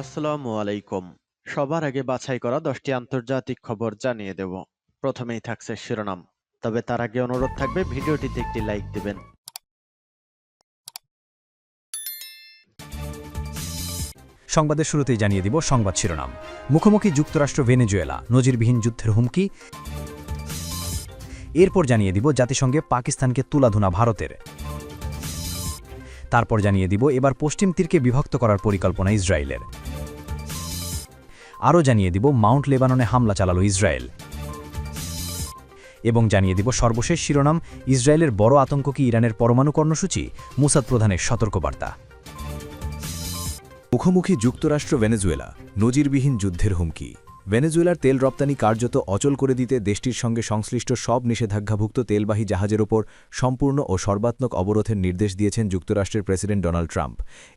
আসসালামু আলাইকুম। সবার আগে বাছাই করা দশটি আন্তর্জাতিক খবর জানিয়ে দেব। প্রথমেই থাকছে শিরোনাম। তবে তার আগে অনুরোধ থাকবে, ভিডিওটিতে একটি লাইক দিবেন। সংবাদের শুরুতেই জানিয়ে দিব সংবাদ শিরোনাম। মুখোমুখি যুক্তরাষ্ট্র ভেনেজুয়েলা, নজিরবিহীন যুদ্ধের হুমকি। এরপর জানিয়ে দিব জাতিসংঘে পাকিস্তানকে তুলাধুনা ভারতের। তারপর জানিয়ে দিব, এবার পশ্চিম তীরকে বিভক্ত করার পরিকল্পনা ইসরায়েলের। আরও জানিয়ে দিব, মাউন্ট লেবাননে হামলা চালালো ইসরায়েল। এবং জানিয়ে দিব, সর্বশেষ শিরোনাম, ইসরায়েলের বড় আতঙ্ক কি ইরানের পরমাণু কর্মসূচি? মুসাদ প্রধানের সতর্কবার্তা। মুখোমুখি যুক্তরাষ্ট্র ভেনেজুয়েলা নজিরবিহীন যুদ্ধের হুমকি। ভেনেজুয়েলার তেল রপ্তানি কার্যত অচল করে দিতে দেশটির সঙ্গে সংশ্লিষ্ট সব নিষেধাজ্ঞাভুক্ত তেলবাহী জাহাজের ওপর সম্পূর্ণ ও সর্বাত্মক অবরোধের নির্দেশ দিয়েছেন যুক্তরাষ্ট্রের প্রেসিডেন্ট ডোনাল্ড ট্রাম্প।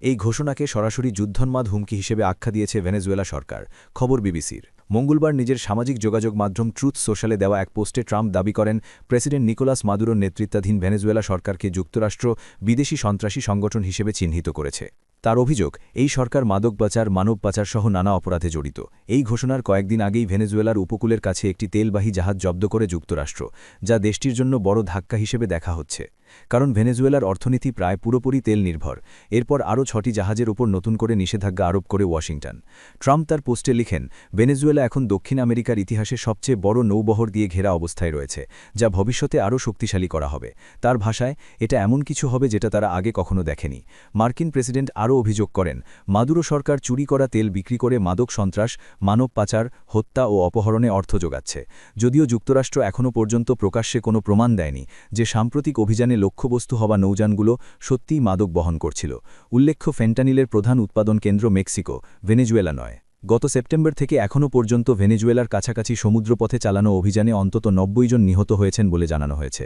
এই ঘোষণাকে সরাসরি যুদ্ধন্মাদ হুমকি হিসেবে আখ্যা দিয়েছে ভেনেজুয়েলা সরকার, খবর বিবিসির। মঙ্গলবার নিজের সামাজিক যোগাযোগ মাধ্যম ট্রুথ সোশ্যালে দেওয়া এক পোস্টে ট্রাম্প দাবি করেন, প্রেসিডেন্ট নিকোলাস মাদুরোর নেতৃত্বাধীন ভেনেজুয়েলা সরকারকে যুক্তরাষ্ট্র বিদেশি সন্ত্রাসী সংগঠন হিসেবে চিহ্নিত করেছে। তার অভিযোগ, এই সরকার মাদক পাচার, মানব পাচার সহ নানা অপরাধে জড়িত। এই ঘোষণার কয়েকদিন আগেই ভেনেজুয়েলার উপকূলের কাছে একটি তেলবাহী জাহাজ জব্দ করে যুক্তরাষ্ট্র, যা দেশটির জন্য বড় ধাক্কা হিসেবে দেখা হচ্ছে। কারণ ভেনেজুয়েলার অর্থনীতি প্রায় পুরোপুরি তেল নির্ভর এরপর আরও ছটি জাহাজের উপর নতুন করে নিষেধাজ্ঞা আরোপ করে ওয়াশিংটন। ট্রাম্প তার পোস্টে লিখেন, ভেনেজুয়েলা এখন দক্ষিণ আমেরিকার ইতিহাসে সবচেয়ে বড় নৌবহর দিয়ে ঘেরা অবস্থায় রয়েছে, যা ভবিষ্যতে আরও শক্তিশালী করা হবে। তার ভাষায়, এটা এমন কিছু হবে যেটা তারা আগে কখনো দেখেনি। মার্কিন প্রেসিডেন্ট আরও অভিযোগ করেন, মাদুরো সরকার চুরি করা তেল বিক্রি করে মাদক সন্ত্রাস, মানব পাচার, হত্যা ও অপহরণে অর্থ যোগাচ্ছে। যদিও যুক্তরাষ্ট্র এখনও পর্যন্ত প্রকাশ্যে কোনো প্রমাণ দেয়নি যে সাম্প্রতিক অভিযানে লক্ষ্যবস্তু হওয়া নৌযানগুলো সত্যিই মাদক বহন করছিল। উল্লেখ্য, ফেন্টানিলের প্রধান উৎপাদন কেন্দ্র মেক্সিকো, ভেনেজুয়েলা নয়। গত সেপ্টেম্বর থেকে এখনও পর্যন্ত ভেনেজুয়েলার কাছাকাছি সমুদ্রপথে চালানো অভিযানে অন্তত নব্বই জন নিহত হয়েছেন বলে জানানো হয়েছে।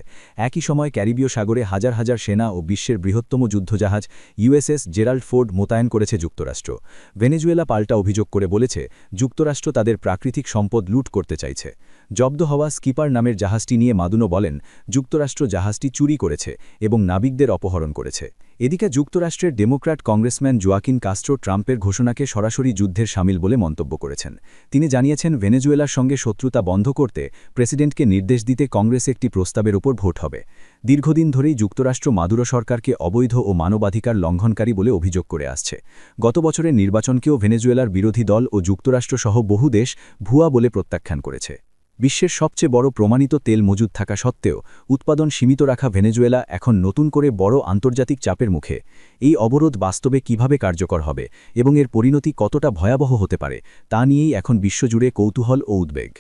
একই সময় ক্যারিবীয় সাগরে হাজার হাজার সেনা ও বিশ্বের বৃহত্তম যুদ্ধজাহাজ ইউএসএস জেরাল্ড ফোর্ড মোতায়েন করেছে যুক্তরাষ্ট্র। ভেনেজুয়েলা পাল্টা অভিযোগ করে বলেছে, যুক্তরাষ্ট্র তাদের প্রাকৃতিক সম্পদ লুট করতে চাইছে। জব্দ হওয়া স্কিপার নামের জাহাজটি নিয়ে মাদুনো বলেন, যুক্তরাষ্ট্র জাহাজটি চুরি করেছে এবং নাবিকদের অপহরণ করেছে। এদিকে যুক্তরাষ্ট্রের ডেমোক্র্যাট কংগ্রেসম্যান জোয়াকিন কাস্ট্রো ট্রাম্পের ঘোষণাকে সরাসরি যুদ্ধের সামিল বলে মন্তব্য করেছেন। তিনি জানিয়েছেন, ভেনেজুয়েলার সঙ্গে শত্রুতা বন্ধ করতে প্রেসিডেন্টকে নির্দেশ দিতে কংগ্রেস একটি প্রস্তাবের ওপর ভোট হবে। দীর্ঘদিন ধরেই যুক্তরাষ্ট্র মাদুরো সরকারকে অবৈধ ও মানবাধিকার লঙ্ঘনকারী বলে অভিযোগ করে আসছে। গত বছরের নির্বাচনকেও ভেনেজুয়েলার বিরোধী দল ও যুক্তরাষ্ট্রসহ বহু দেশ ভুয়া বলে প্রত্যাখ্যান করেছে। বিশ্বের সবচেয়ে বড় প্রমাণিত তেল মজুদ থাকা সত্ত্বেও, উৎপাদন সীমিত রাখা ভেনেজুয়েলা এখন নতুন করে বড় আন্তর্জাতিক চাপের মুখে। এই অবরোধ বাস্তবে কীভাবে কার্যকর হবে এবং এর পরিণতি কতটা ভয়াবহ হতে পারে, তা নিয়েই এখন বিশ্বজুড়ে কৌতূহল ও উদ্বেগ।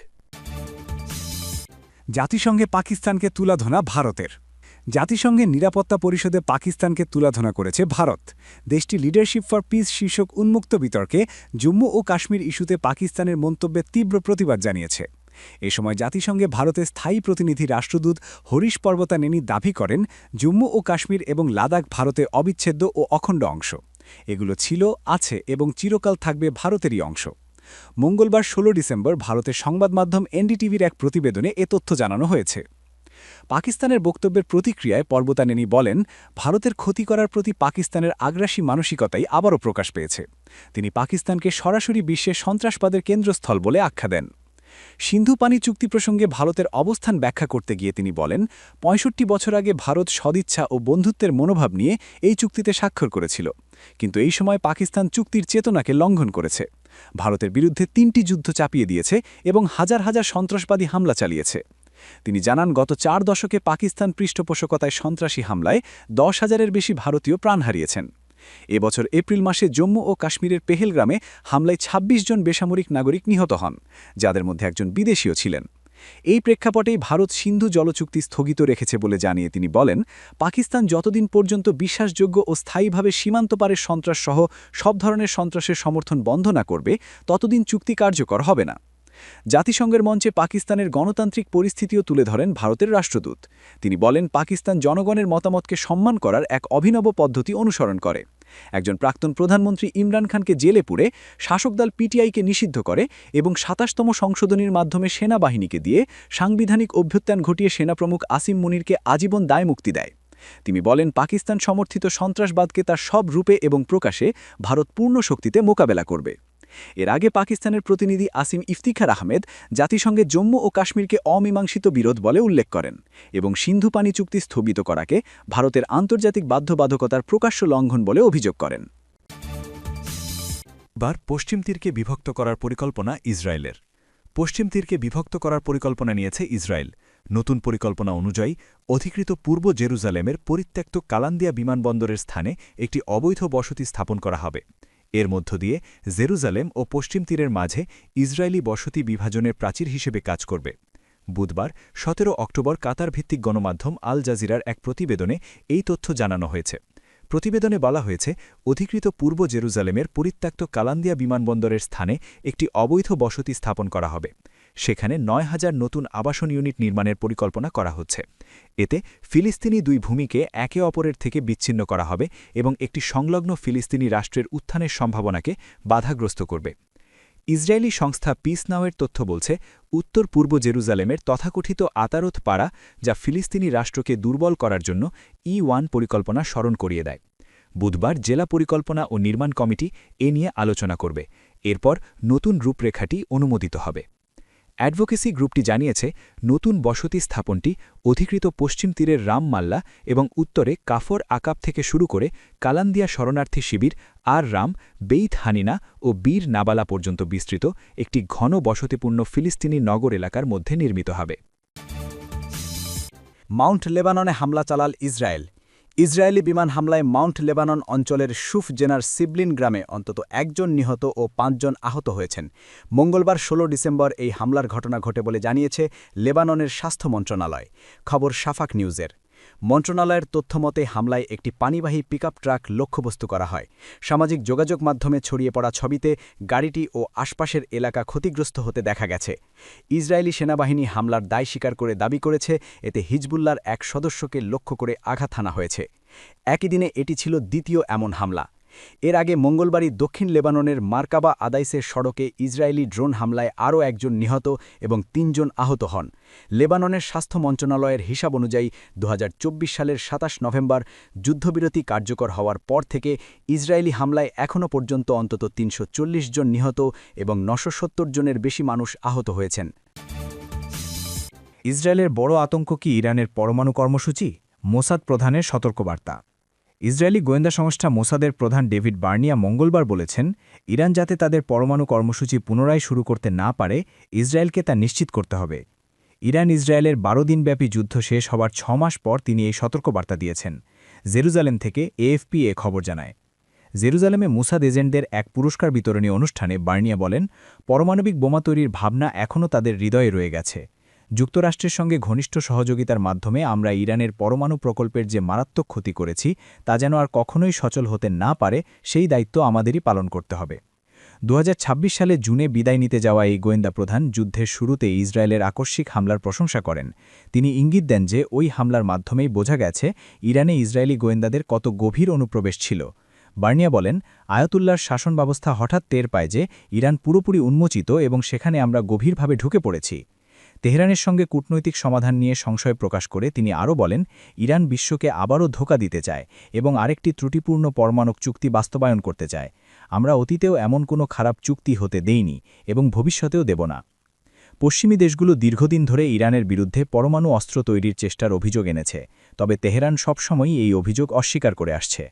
জাতিসংঘে পাকিস্তানকে তুলাধনা ভারতের। জাতিসংঘের নিরাপত্তা পরিষদে পাকিস্তানকে তুলাধনা করেছে ভারত। দেশটি লিডারশিপ ফর পিস শীর্ষক উন্মুক্ত বিতর্কে জম্মু ও কাশ্মীর ইস্যুতে পাকিস্তানের মন্তব্যে তীব্র প্রতিবাদ জানিয়েছে। এ সময় জাতিসংঘে ভারতের স্থায়ী প্রতিনিধি রাষ্ট্রদূত হরিশ পর্বতানেনি দাবি করেন জম্মু ও কাশ্মীর এবং লাদাখ ভারতে অবিচ্ছেদ্য ও অখণ্ড অংশ। এগুলো ছিল, আছে এবং চিরকাল থাকবে ভারতেরই অংশ। মঙ্গলবার ১৬ ডিসেম্বর ভারতের সংবাদ মাধ্যম এনডিটিভির এক প্রতিবেদনে এ তথ্য জানানো হয়েছে। পাকিস্তানের বক্তব্যের প্রতিক্রিয়ায় পর্বতানেনি বলেন, ভারতের ক্ষতি করার প্রতি পাকিস্তানের আগ্রাসী মানসিকতাই আবারও প্রকাশ পেয়েছে। তিনি পাকিস্তানকে সরাসরি বিশ্বের সন্ত্রাসবাদের কেন্দ্রস্থল বলে আখ্যা দেন। সিন্ধু পানি চুক্তি প্রসঙ্গে ভারতের অবস্থান ব্যাখ্যা করতে গিয়ে তিনি বলেন, পঁয়ষট্টি বছর আগে ভারত সদিচ্ছা ও বন্ধুত্বের মনোভাব নিয়ে এই চুক্তিতে স্বাক্ষর করেছিল। কিন্তু এই সময় পাকিস্তান চুক্তির চেতনাকে লঙ্ঘন করেছে। ভারতের বিরুদ্ধে তিনটি যুদ্ধ চাপিয়ে দিয়েছে এবং হাজার হাজার সন্ত্রাসবাদী হামলা চালিয়েছে। তিনি জানান, গত চার দশকে পাকিস্তান পৃষ্ঠপোষকতায় সন্ত্রাসী হামলায় দশ হাজারের বেশি ভারতীয় প্রাণ হারিয়েছেন। এবছর এপ্রিল মাসে জম্মু ও কাশ্মীরের পেহেলগ্রামে হামলায় ২৬ জন বেসামরিক নাগরিক নিহত হন, যাদের মধ্যে একজন বিদেশীয় ছিলেন। এই প্রেক্ষাপটেই ভারত সিন্ধু জলচুক্তি স্থগিত রেখেছে বলে জানিয়ে তিনি বলেন, পাকিস্তান যতদিন পর্যন্ত বিশ্বাসযোগ্য ও স্থায়ীভাবে সীমান্ত পারের সন্ত্রাসসহ সব ধরনের সন্ত্রাসের সমর্থন বন্ধ না করবে, ততদিন চুক্তি কার্যকর হবে না। জাতিসংঘের মঞ্চে পাকিস্তানের গণতান্ত্রিক পরিস্থিতিও তুলে ধরেন ভারতের রাষ্ট্রদূত। তিনি বলেন, পাকিস্তান জনগণের মতামতকে সম্মান করার এক অভিনব পদ্ধতি অনুসরণ করে। একজন প্রাক্তন প্রধানমন্ত্রী ইমরান খানকে জেলে পুড়ে শাসকদল পিটিআইকে নিষিদ্ধ করে এবং সাতাশতম সংশোধনীর মাধ্যমে সেনাবাহিনীকে দিয়ে সাংবিধানিক অভ্যুত্থান ঘটিয়ে সেনাপ্রমুখ আসিম মুনিরকে আজীবন দায় মুক্তি দেয়। তিনি বলেন, পাকিস্তান সমর্থিত সন্ত্রাসবাদকে তার সব রূপে এবং প্রকাশে ভারত পূর্ণ শক্তিতে মোকাবেলা করবে। এর আগে পাকিস্তানের প্রতিনিধি আসিম ইফতিখার আহমেদ জাতিসংঘে জম্মু ও কাশ্মীরকে অমীমাংসিত বিরোধ বলে উল্লেখ করেন এবং সিন্ধু পানি চুক্তি স্থগিত করাকে ভারতের আন্তর্জাতিক বাধ্যবাধকতার প্রকাশ্য লঙ্ঘন বলে অভিযোগ করেন। বার পশ্চিম তীরকে বিভক্ত করার পরিকল্পনা ইসরায়েলের। পশ্চিম তীরকে বিভক্ত করার পরিকল্পনা নিয়েছে ইসরায়েল। নতুন পরিকল্পনা অনুযায়ী অধিকৃত পূর্ব জেরুজালেমের পরিত্যক্ত কালান্দিয়া বিমানবন্দরের স্থানে একটি অবৈধ বসতি স্থাপন করা হবে। এর মধ্য দিয়ে জেরুজালেম ও পশ্চিম তীরের মাঝে ইসরায়েলি বসতি বিভাজনের প্রাচীর হিসেবে কাজ করবে। বুধবার, সতেরো অক্টোবর কাতার ভিত্তিক গণমাধ্যম আল জাজিরার এক প্রতিবেদনে এই তথ্য জানানো হয়েছে। প্রতিবেদনে বলা হয়েছে, অধিকৃত পূর্ব জেরুজালেমের পরিত্যক্ত কালান্দিয়া বিমানবন্দরের স্থানে একটি অবৈধ বসতি স্থাপন করা হবে। সেখানে নয় হাজার নতুন আবাসন ইউনিট নির্মাণের পরিকল্পনা করা হচ্ছে। এতে ফিলিস্তিনি দুই ভূমিকে একে অপরের থেকে বিচ্ছিন্ন করা হবে এবং একটি সংলগ্ন ফিলিস্তিনি রাষ্ট্রের উত্থানের সম্ভাবনাকে বাধাগ্রস্ত করবে। ইসরায়েলি সংস্থা পিস নাওয়ের তথ্য বলছে, উত্তর পূর্ব জেরুজালেমের তথাকথিত আতারত পাড়া, যা ফিলিস্তিনি রাষ্ট্রকে দুর্বল করার জন্য ই ওয়ান পরিকল্পনা স্মরণ করিয়ে দেয়। বুধবার জেলা পরিকল্পনা ও নির্মাণ কমিটি এ নিয়ে আলোচনা করবে। এরপর নতুন রূপরেখাটি অনুমোদিত হবে। অ্যাডভোকেসি গ্রুপটি জানিয়েছে, নতুন বসতি স্থাপনটি অধিকৃত পশ্চিম তীরের রামমাল্লা এবং উত্তরে কাফর আকাব থেকে শুরু করে কালান্দিয়া শরণার্থী শিবির, আর রাম বেইথ হানিনা ও বীর নাবালা পর্যন্ত বিস্তৃত একটি ঘন বসতিপূর্ণ ফিলিস্তিনি নগর এলাকার মধ্যে নির্মিত হবে। মাউন্ট লেবাননে হামলা চালাল ইসরায়েল। ইসরায়েলি বিমান হামলায় মাউন্ট লেবানন অঞ্চলের সুফ জেনার সিবলিন গ্রামে অন্তত একজন নিহত ও পাঁচজন আহত হয়েছেন। মঙ্গলবার ১৬ ডিসেম্বর এই হামলার ঘটনা ঘটে বলে জানিয়েছে লেবাননের স্বাস্থ্য মন্ত্রণালয়। খবর সাফাক নিউজের। মন্ত্রণালয়ের তথ্যমতে হামলায় একটি পানিবাহী পিকআপ ট্রাক লক্ষ্যবস্তু করা হয়। সামাজিক যোগাযোগ মাধ্যমে ছড়িয়ে পড়া ছবিতে গাড়িটি ও আশপাশের এলাকা ক্ষতিগ্রস্ত হতে দেখা গেছে। ইসরায়েলি সেনাবাহিনী হামলার দায় স্বীকার করে দাবি করেছে, এতে হিজবুল্লার এক সদস্যকে লক্ষ্য করে আঘাত হানা হয়েছে। একই দিনে এটি ছিল দ্বিতীয় এমন হামলা। এর আগে মঙ্গলবারই দক্ষিণ লেবাননের মার্কাবা আদাইসের সড়কে ইসরায়েলি ড্রোন হামলায় আরও একজন নিহত এবং তিনজন আহত হন। লেবাননের স্বাস্থ্য মন্ত্রণালয়ের হিসাব অনুযায়ী দু হাজার চব্বিশ সালের ২৭ নভেম্বর যুদ্ধবিরতি কার্যকর হওয়ার পর থেকে ইসরায়েলি হামলায় এখনও পর্যন্ত অন্তত ৩৪০ জন নিহত এবং নশো জনের বেশি মানুষ আহত হয়েছেন। ইসরায়েলের বড় আতঙ্ক কি ইরানের পরমাণু কর্মসূচি? মোসাদ প্রধানের সতর্কবার্তা। ইসরায়েলি গোয়েন্দা সংস্থা মোসাদের প্রধান ডেভিড বার্নিয়া মঙ্গলবার বলেছেন, ইরান যাতে তাদের পরমাণু কর্মসূচি পুনরায় শুরু করতে না পারে, ইসরায়েলকে তা নিশ্চিত করতে হবে। ইরান ইসরায়েলের বারো দিনব্যাপী যুদ্ধ শেষ হবার ছ মাস পর তিনি এই সতর্কবার্তা দিয়েছেন। জেরুজালেম থেকে এএফপি এ খবর জানায়। জেরুজালেমে মুসাদ এজেন্টদের এক পুরস্কার বিতরণী অনুষ্ঠানে বার্নিয়া বলেন, পরমাণবিক বোমা তৈরির ভাবনা এখনও তাদের হৃদয়ে রয়ে গেছে। যুক্তরাষ্ট্রের সঙ্গে ঘনিষ্ঠ সহযোগিতার মাধ্যমে আমরা ইরানের পরমাণু প্রকল্পের যে মারাত্মক ক্ষতি করেছি, তা যেন আর কখনোই সচল হতে না পারে, সেই দায়িত্ব আমাদেরই পালন করতে হবে। দু হাজার ছাব্বিশ সালে জুনে বিদায় নিতে যাওয়া এই গোয়েন্দা প্রধান যুদ্ধের শুরুতে ইসরায়েলের আকস্মিক হামলার প্রশংসা করেন। তিনি ইঙ্গিত দেন যে, ওই হামলার মাধ্যমেই বোঝা গেছে, ইরানে ইসরায়েলি গোয়েন্দাদের কত গভীর অনুপ্রবেশ ছিল। বার্নিয়া বলেন আয়াতুল্লার শাসন ব্যবস্থা হঠাৎ টের পায় যে, ইরান পুরোপুরি উন্মোচিত এবং সেখানে আমরা গভীরভাবে ঢুকে পড়েছি। তেহরানের সঙ্গে কূটনৈতিক সমাধান নিয়ে সংশয় প্রকাশ করে তিনি আরও বলেন, ইরান বিশ্বকে আবারও ধোকা দিতে চায় এবং আরেকটি ত্রুটিপূর্ণ পরমাণুক চুক্তি বাস্তবায়ন করতে চায়। আমরা অতীতেও এমন কোনো খারাপ চুক্তি হতে দেইনি এবং ভবিষ্যতেও দেব না। পশ্চিমী দেশগুলো দীর্ঘদিন ধরে ইরানের বিরুদ্ধে পরমাণু অস্ত্র তৈরির চেষ্টার অভিযোগ এনেছে, তবে তেহরান সবসময়ই এই অভিযোগ অস্বীকার করে আসছে।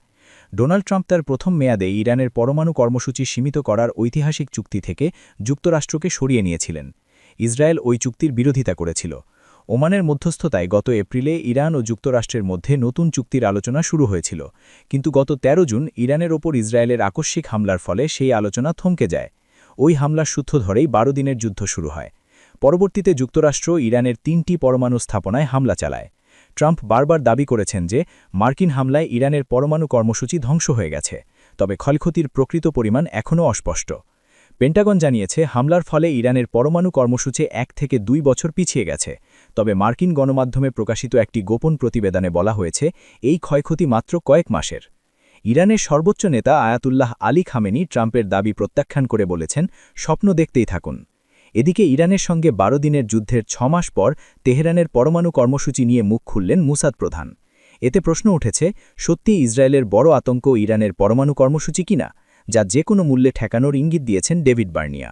ডোনাল্ড ট্রাম্প তার প্রথম মেয়াদে ইরানের পরমাণু কর্মসূচি সীমিত করার ঐতিহাসিক চুক্তি থেকে যুক্তরাষ্ট্রকে সরিয়ে নিয়েছিলেন। ইসরায়েল ওই চুক্তির বিরোধিতা করেছিল। ওমানের মধ্যস্থতায় গত এপ্রিলে ইরান ও যুক্তরাষ্ট্রের মধ্যে নতুন চুক্তির আলোচনা শুরু হয়েছিল। কিন্তু গত ১৩ জুন ইরানের ওপর ইসরায়েলের আকস্মিক হামলার ফলে সেই আলোচনা থমকে যায়। ওই হামলার সূত্র ধরেই বারো দিনের যুদ্ধ শুরু হয়। পরবর্তীতে যুক্তরাষ্ট্র ইরানের তিনটি পরমাণু স্থাপনায় হামলা চালায়। ট্রাম্প বারবার দাবি করেছেন যে মার্কিন হামলায় ইরানের পরমাণু কর্মসূচি ধ্বংস হয়ে গেছে। তবে ক্ষয়ক্ষতির প্রকৃত পরিমাণ এখনও অস্পষ্ট। পেন্টাগন জানিয়েছে, হামলার ফলে ইরানের পরমাণু কর্মসূচি এক থেকে দুই বছর পিছিয়ে গেছে। তবে মার্কিন গণমাধ্যমে প্রকাশিত একটি গোপন প্রতিবেদনে বলা হয়েছে, এই ক্ষয়ক্ষতি মাত্র কয়েক মাসের। ইরানের সর্বোচ্চ নেতা আয়াতুল্লাহ আলী খামেনি ট্রাম্পের দাবি প্রত্যাখ্যান করে বলেছেন, স্বপ্ন দেখতেই থাকুন। এদিকে ইরানের সঙ্গে বারো দিনের যুদ্ধের ছ মাস পর তেহরানের পরমাণু কর্মসূচি নিয়ে মুখ খুললেন মুসাদ প্রধান। এতে প্রশ্ন উঠেছে সত্যি ইসরায়েলের বড় আতঙ্ক ইরানের পরমাণু কর্মসূচি কিনা? যা যে কোনো মূল্যে ঠেকানোর ইঙ্গিত দিয়েছেন ডেভিড বার্নিয়া।